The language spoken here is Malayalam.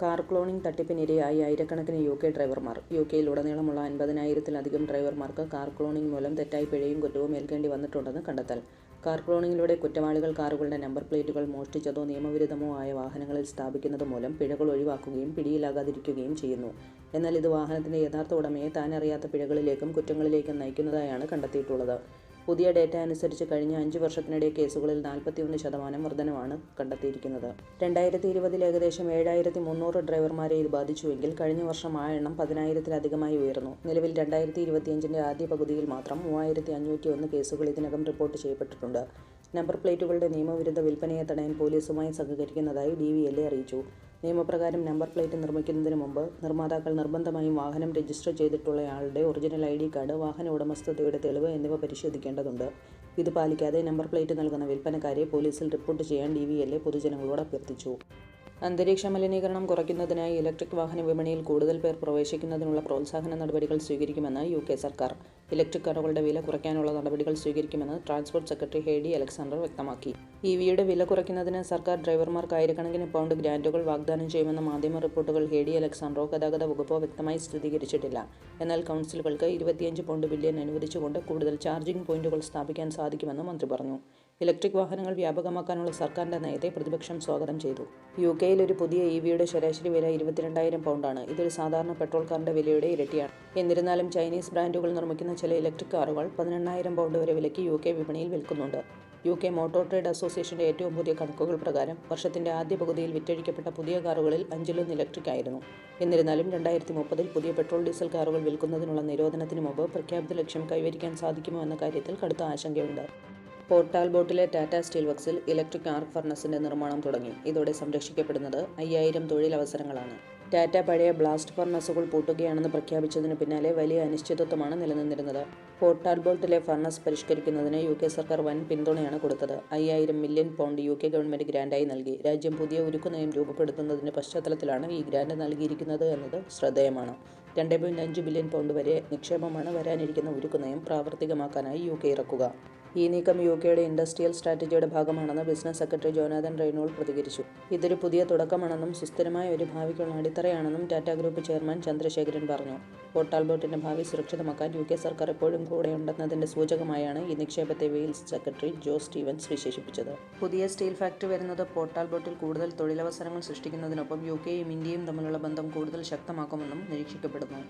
കാർ ക്ലോണിംഗ് തട്ടിപ്പിനിരയായി ആയിരക്കണക്കിന് യു കെ ഡ്രൈവർമാർ. യു കെയിലുടനീളമുള്ള അൻപതിനായിരത്തിലധികം ഡ്രൈവർമാർക്ക് കാർ ക്ലോണിംഗ് മൂലം തെറ്റായി പിഴയും കുറ്റവും ഏൽക്കേണ്ടി വന്നിട്ടുണ്ടെന്ന് കണ്ടെത്തൽ. കാർ ക്ലോണിങ്ങിലൂടെ കുറ്റവാളികൾ കാറുകളുടെ നമ്പർ പ്ലേറ്റുകൾ മോഷ്ടിച്ചതോ നിയമവിരുദ്ധമോ ആയ വാഹനങ്ങളിൽ സ്ഥാപിക്കുന്നത് മൂലം പിഴകൾ ഒഴിവാക്കുകയും പിടിയിലാകാതിരിക്കുകയും ചെയ്യുന്നു. എന്നാൽ ഇത് വാഹനത്തിന്റെ യഥാർത്ഥ ഉടമയെ താനറിയാത്ത പിഴകളിലേക്കും കുറ്റങ്ങളിലേക്കും നയിക്കുന്നതായാണ് കണ്ടെത്തിയിട്ടുള്ളത്. പുതിയ ഡേറ്റ അനുസരിച്ച് കഴിഞ്ഞ അഞ്ച് വർഷത്തിനിടെ കേസുകളിൽ നാൽപ്പത്തിയൊന്ന് ശതമാനം വർധനമാണ് കണ്ടെത്തിയിരിക്കുന്നത്. രണ്ടായിരത്തി ഇരുപതിൽ ഏകദേശം ഏഴായിരത്തി മുന്നൂറ് ഡ്രൈവർമാരെ ഇത് ബാധിച്ചുവെങ്കിൽ കഴിഞ്ഞ വർഷം ആ എണ്ണം പതിനായിരത്തിലധികമായി ഉയർന്നു. നിലവിൽ രണ്ടായിരത്തി ഇരുപത്തിയഞ്ചിന്റെ ആദ്യ പകുതിയിൽ മാത്രം മൂവായിരത്തി അഞ്ഞൂറ്റി ഒന്ന് കേസുകൾ ഇതിനകം റിപ്പോർട്ട് ചെയ്യപ്പെട്ടിട്ടുണ്ട്. നമ്പർ പ്ലേറ്റുകളുടെ നിയമവിരുദ്ധ വിൽപ്പനയെ തടയാൻ പോലീസുമായി സഹകരിക്കുന്നതായി ഡി വി എൽ എ അറിയിച്ചു. നിയമപ്രകാരം നമ്പർ പ്ലേറ്റ് നിർമ്മിക്കുന്നതിന് മുമ്പ് നിർമ്മാതാക്കൾ നിർബന്ധമായും വാഹനം രജിസ്റ്റർ ചെയ്തിട്ടുള്ളയാളുടെ ഒറിജിനൽ ഐ ഡി കാർഡ് വാഹന ഉടമസ്ഥതയുടെ തെളിവ് എന്നിവ പരിശോധിക്കേണ്ടതുണ്ട്. ഇത് പാലിക്കാതെ നമ്പർ പ്ലേറ്റ് നൽകുന്ന വിൽപ്പനക്കാരെ പോലീസിൽ റിപ്പോർട്ട് ചെയ്യാൻ ഡി വി എൽ എ പൊതുജനങ്ങളോട് അഭ്യർത്ഥിച്ചു. അന്തരീക്ഷ മലിനീകരണം കുറയ്ക്കുന്നതിനായി ഇലക്ട്രിക് വാഹന വിപണിയിൽ കൂടുതൽ പേർ പ്രവേശിക്കുന്നതിനുള്ള പ്രോത്സാഹന നടപടികൾ സ്വീകരിക്കുമെന്ന് യു കെ സർക്കാർ. ഇലക്ട്രിക് കാറുകളുടെ വില കുറയ്ക്കാനുള്ള നടപടികൾ സ്വീകരിക്കുമെന്ന് ട്രാൻസ്പോർട്ട് സെക്രട്ടറി ഹേഡി അലക്സാണ്ടർ വ്യക്തമാക്കി. ഇ വിയുടെ വില കുറയ്ക്കുന്നതിന് സർക്കാർ ഡ്രൈവർമാർക്ക് ആയിരക്കണക്കിന് പൗണ്ട് ഗ്രാന്റുകൾ വാഗ്ദാനം ചെയ്യുമെന്ന മാധ്യമ റിപ്പോർട്ടുകൾ ഹേഡി അലക്സാണ്ടറോ ഗതാഗത വകുപ്പോ വ്യക്തമായി സ്ഥിരീകരിച്ചിട്ടില്ല. എന്നാൽ കൗൺസിലുകൾക്ക് ഇരുപത്തിയഞ്ച് പോയിന്റ് ബില്യൺ അനുവദിച്ചുകൊണ്ട് കൂടുതൽ ചാർജിംഗ് പോയിന്റുകൾ സ്ഥാപിക്കാൻ സാധിക്കുമെന്ന് മന്ത്രി പറഞ്ഞു. ഇലക്ട്രിക് വാഹനങ്ങൾ വ്യാപകമാക്കാനുള്ള സർക്കാരിന്റെ നയത്തെ പ്രതിപക്ഷം സ്വാഗതം ചെയ്തു. യു കെയിൽ ഒരു പുതിയ ഇ വിയുടെ ശരാശരി വില ഇരുപത്തിരണ്ടായിരം പൗണ്ടാണ്. ഇതൊരു സാധാരണ പെട്രോൾ കാറിന്റെ വിലയുടെ ഇരട്ടിയാണ്. എന്നിരുന്നാലും ചൈനീസ് ബ്രാൻഡുകൾ നിർമ്മിക്കുന്ന ചില ഇലക്ട്രിക് കാറുകൾ പതിനെണ്ണായിരം പൗണ്ട് വരെ വിലയ്ക്ക് യു കെ വിപണിയിൽ വിൽക്കുന്നുണ്ട്. യു കെ മോട്ടോർ ട്രേഡ് അസോസിയേഷന്റെ ഏറ്റവും പുതിയ കണക്കുകൾ പ്രകാരം വർഷത്തിന്റെ ആദ്യ പകുതിയിൽ വിറ്റഴിക്കപ്പെട്ട പുതിയ കാറുകളിൽ അഞ്ചിലൊന്ന് ഇലക്ട്രിക് ആയിരുന്നു. എന്നിരുന്നാലും രണ്ടായിരത്തി മുപ്പതിൽ പുതിയ പെട്രോൾ ഡീസൽ കാറുകൾ വിൽക്കുന്നതിനുള്ള നിരോധനത്തിന് മുമ്പ് പ്രഖ്യാപിത ലക്ഷ്യം കൈവരിക്കാൻ സാധിക്കുമോ എന്ന കാര്യത്തിൽ കടുത്ത ആശങ്കയുണ്ട്. പോർട്ടാൽ ബോട്ടിലെ ടാറ്റ സ്റ്റീൽ വർക്സിൽ ഇലക്ട്രിക് ആർക്ക് ഫർണസിന്റെ നിർമ്മാണം തുടങ്ങി. ഇതോടെ സംരക്ഷിക്കപ്പെടുന്നത് അയ്യായിരം തൊഴിലവസരങ്ങളാണ്. ടാറ്റ പഴയ ബ്ലാസ്റ്റ് ഫർണസുകൾ പൂട്ടുകയാണെന്ന് പ്രഖ്യാപിച്ചതിന് പിന്നാലെ വലിയ അനിശ്ചിതത്വമാണ് നിലനിന്നിരുന്നത്. ഫോർട്ട് ആൽബോർട്ടിലെ ഫർണസ് പരിഷ്കരിക്കുന്നതിന് യു കെ സർക്കാർ വൻ പിന്തുണയാണ് കൊടുത്തത്. അയ്യായിരം million pound U K government ഗ്രാൻഡായി നൽകി. രാജ്യം പുതിയ ഉരുക്കു നയം രൂപപ്പെടുത്തുന്നതിന്റെ പശ്ചാത്തലത്തിലാണ് ഈ ഗ്രാൻഡ് നൽകിയിരിക്കുന്നത് എന്നത് ശ്രദ്ധേയമാണ്. രണ്ട് പോയിന്റ് അഞ്ച് ബില്യൺ പൗണ്ട് വരെ നിക്ഷേപമാണ് വരാനിരിക്കുന്ന ഉരുക്കു നയം പ്രാവർത്തികമാക്കാനായി യു കെ ഇറക്കുക. ഈ നീക്കം യു കെയുടെ ഇൻഡസ്ട്രിയൽ സ്ട്രാറ്റജിയുടെ ഭാഗമാണെന്ന് ബിസിനസ് സെക്രട്ടറി ജോനാഥൻ റെയ്നോൾ പ്രതികരിച്ചു. ഇതൊരു പുതിയ തുടക്കമാണെന്നും സുസ്ഥിരമായ ഒരു ഭാവിക്കുള്ള അടിത്തറയാണെന്നും ടാറ്റ ഗ്രൂപ്പ് ചെയർമാൻ ചന്ദ്രശേഖരൻ പറഞ്ഞു. പോർട്ടാൽബോട്ടിന്റെ ഭാവി സുരക്ഷിതമാക്കാൻ യു കെ സർക്കാർ എപ്പോഴും കൂടെയുണ്ടെന്നതിന്റെ സൂചകമായാണ് ഈ നിക്ഷേപത്തെ വെയിൽസ് സെക്രട്ടറി ജോ സ്റ്റീവൻസ് വിശേഷിപ്പിച്ചത്. പുതിയ സ്റ്റീൽ ഫാക്ടറി വരുന്നത് പോർട്ടാൽബോട്ടിൽ കൂടുതൽ തൊഴിലവസരങ്ങൾ സൃഷ്ടിക്കുന്നതിനൊപ്പം യു കെയും ഇന്ത്യയും തമ്മിലുള്ള ബന്ധം കൂടുതൽ ശക്തമാക്കുമെന്നും നിരീക്ഷിക്കപ്പെടുന്നു.